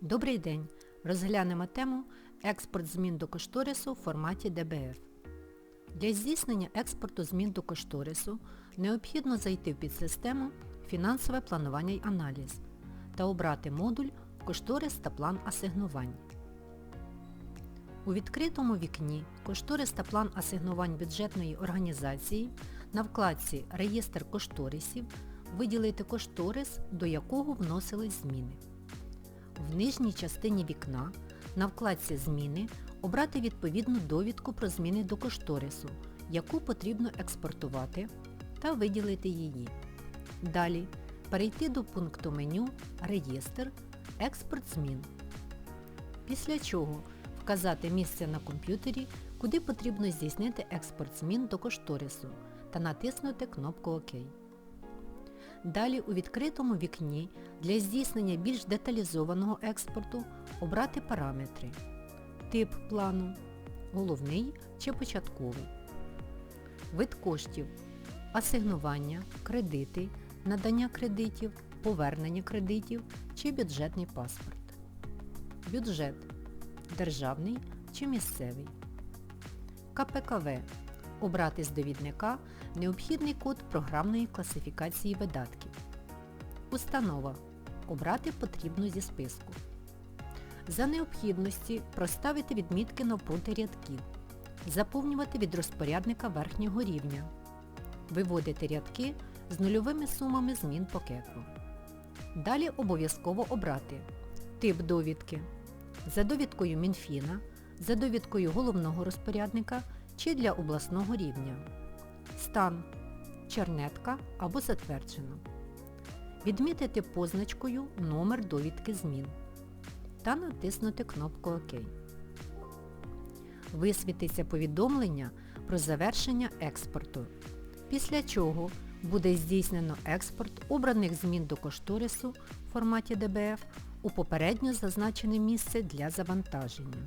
Добрий день! Розглянемо тему Експорт змін до кошторису в форматі DBF. Для здійснення експорту змін до кошторису необхідно зайти в підсистему Фінансове планування й аналіз та обрати модуль Кошторис та план асигнувань. У відкритому вікні Кошторис та план асигнувань бюджетної організації на вкладці Реєстр кошторисів виділити кошторис, до якого вносились зміни. В нижній частині вікна на вкладці Зміни обрати відповідну довідку про зміни до кошторису, яку потрібно експортувати, та виділити її. Далі перейти до пункту меню Реєстр Експорт змін. Після чого вказати місце на комп'ютері, куди потрібно здійснити експорт змін до кошторису та натиснути кнопку ОК. Далі у відкритому вікні для здійснення більш деталізованого експорту обрати параметри. Тип плану, головний чи початковий. Вид коштів, асигнування, кредити, надання кредитів, повернення кредитів чи бюджетний паспорт. Бюджет державний чи місцевий. КПКВ обрати з довідника необхідний код програмної класифікації видатків. Установа. Обрати потрібну зі списку. За необхідності проставити відмітки навпроти рядків. Заповнювати від розпорядника верхнього рівня. Виводити рядки з нульовими сумами змін по кеку. Далі обов'язково обрати тип довідки. За довідкою Мінфіна, за довідкою головного розпорядника чи для обласного рівня. Стан чернетка або затверджено. Відмітити позначкою номер довідки змін та натиснути кнопку ОК. Висвітиться повідомлення про завершення експорту, після чого буде здійснено експорт обраних змін до кошторису в форматі DBF у попередньо зазначене місце для завантаження.